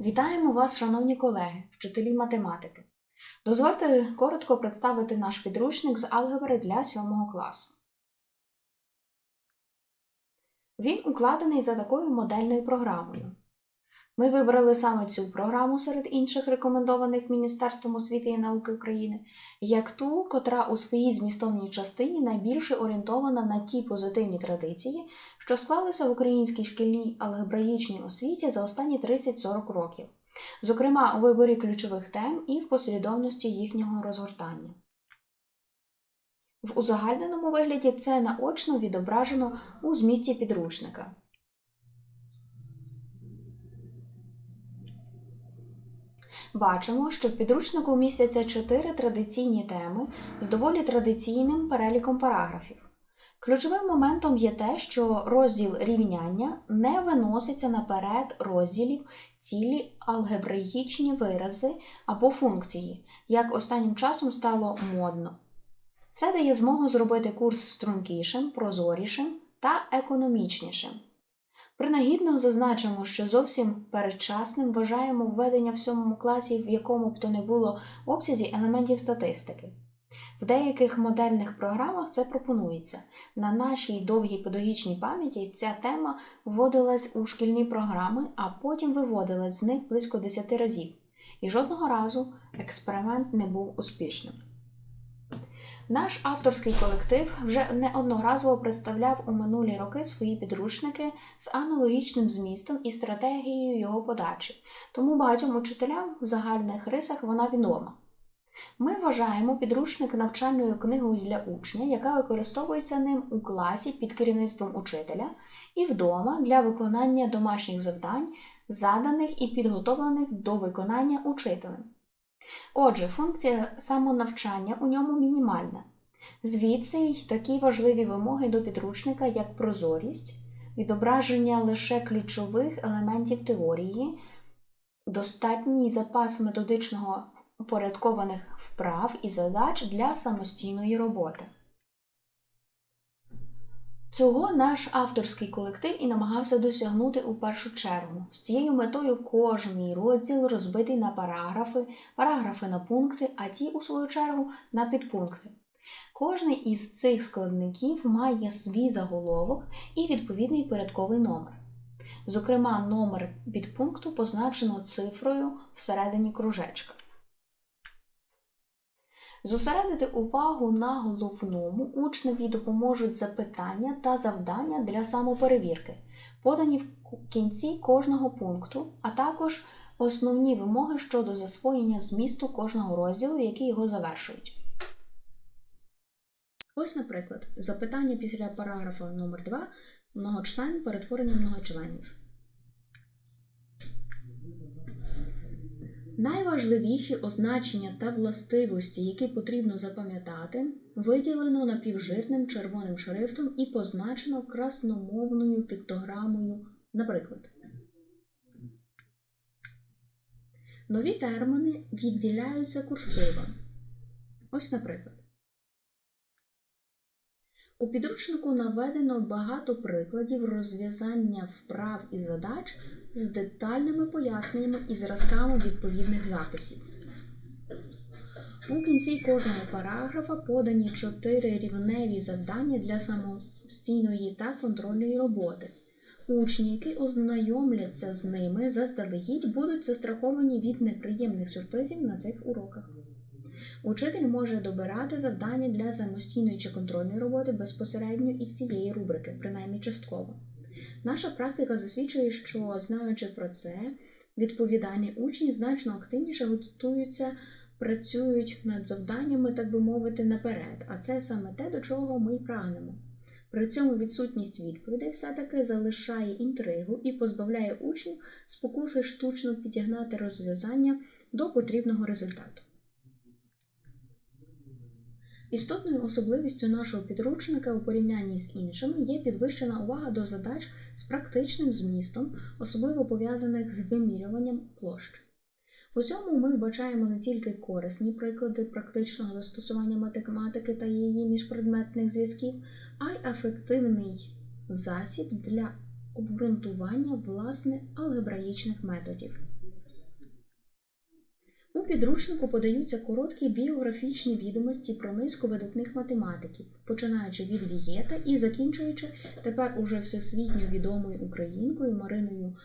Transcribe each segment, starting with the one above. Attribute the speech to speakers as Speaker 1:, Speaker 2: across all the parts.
Speaker 1: Вітаємо вас, шановні колеги, вчителі математики. Дозвольте коротко представити наш підручник з алгебри для 7 класу. Він укладений за такою модельною програмою. Ми вибрали саме цю програму серед інших рекомендованих Міністерством освіти і науки України, як ту, котра у своїй змістовній частині найбільше орієнтована на ті позитивні традиції, що склалися в українській шкільній алгебраїчній освіті за останні 30-40 років, зокрема у виборі ключових тем і в послідовності їхнього розгортання. В узагальненому вигляді це наочно відображено у змісті підручника. Бачимо, що в підручнику містяться чотири традиційні теми з доволі традиційним переліком параграфів. Ключовим моментом є те, що розділ рівняння не виноситься наперед розділів цілі алгебраїчні вирази або функції, як останнім часом стало модно. Це дає змогу зробити курс стрункішим, прозорішим та економічнішим. Принагідно зазначимо, що зовсім передчасним вважаємо введення в сьомому класі, в якому б то не було обсязі елементів статистики. В деяких модельних програмах це пропонується. На нашій довгій педагогічній пам'яті ця тема вводилась у шкільні програми, а потім виводилась з них близько 10 разів. І жодного разу експеримент не був успішним. Наш авторський колектив вже неодноразово представляв у минулі роки свої підручники з аналогічним змістом і стратегією його подачі, тому багатьом учителям в загальних рисах вона відома. Ми вважаємо підручник навчальною книгою для учня, яка використовується ним у класі під керівництвом учителя і вдома для виконання домашніх завдань, заданих і підготовлених до виконання учителем. Отже, функція самонавчання у ньому мінімальна. Звідси й такі важливі вимоги до підручника, як прозорість, відображення лише ключових елементів теорії, достатній запас методичного упорядкованих вправ і задач для самостійної роботи. Цього наш авторський колектив і намагався досягнути у першу чергу. З цією метою кожний розділ розбитий на параграфи, параграфи на пункти, а ті, у свою чергу, на підпункти. Кожний із цих складників має свій заголовок і відповідний порядковий номер. Зокрема, номер підпункту позначено цифрою всередині кружечка. Зосередити увагу на головному учневі допоможуть запитання та завдання для самоперевірки, подані в кінці кожного пункту, а також основні вимоги щодо засвоєння змісту кожного розділу, які його завершують. Ось, наприклад, запитання після параграфа номер 2 многочлен перетворення многочленів. Найважливіші означення та властивості, які потрібно запам'ятати, виділено напівжирним червоним шрифтом і позначено красномовною піктограмою, наприклад. Нові терміни відділяються курсивом. Ось, наприклад. У підручнику наведено багато прикладів розв'язання вправ і задач з детальними поясненнями і зразками відповідних записів. У кінці кожного параграфа подані чотири рівневі завдання для самостійної та контрольної роботи. Учні, які ознайомляться з ними заздалегідь, будуть застраховані від неприємних сюрпризів на цих уроках. Учитель може добирати завдання для самостійної чи контрольної роботи безпосередньо із цієї рубрики, принаймні частково. Наша практика засвідчує, що, знаючи про це, відповідальні учні значно активніше готуються, працюють над завданнями, так би мовити, наперед, а це саме те, до чого ми й прагнемо. При цьому відсутність відповідей все-таки залишає інтригу і позбавляє учнів спокуси штучно підігнати розв'язання до потрібного результату. Істотною особливістю нашого підручника у порівнянні з іншими є підвищена увага до задач з практичним змістом, особливо пов'язаних з вимірюванням площ. У цьому ми вбачаємо не тільки корисні приклади практичного застосування математики та її міжпредметних зв'язків, а й ефективний засіб для обґрунтування власне алгебраїчних методів. Підручнику подаються короткі біографічні відомості про низку видатних математиків, починаючи від Вієта і закінчуючи тепер уже всесвітньо відомою українкою Мариною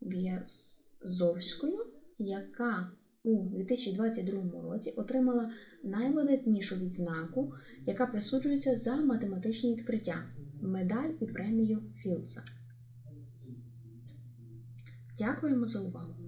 Speaker 1: В'язовською, яка у 2022 році отримала найвидатнішу відзнаку, яка присуджується за математичні відкриття медаль і премію Філдса. Дякуємо за увагу!